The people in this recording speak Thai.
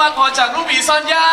มากพอจากลูกหมีซอนยา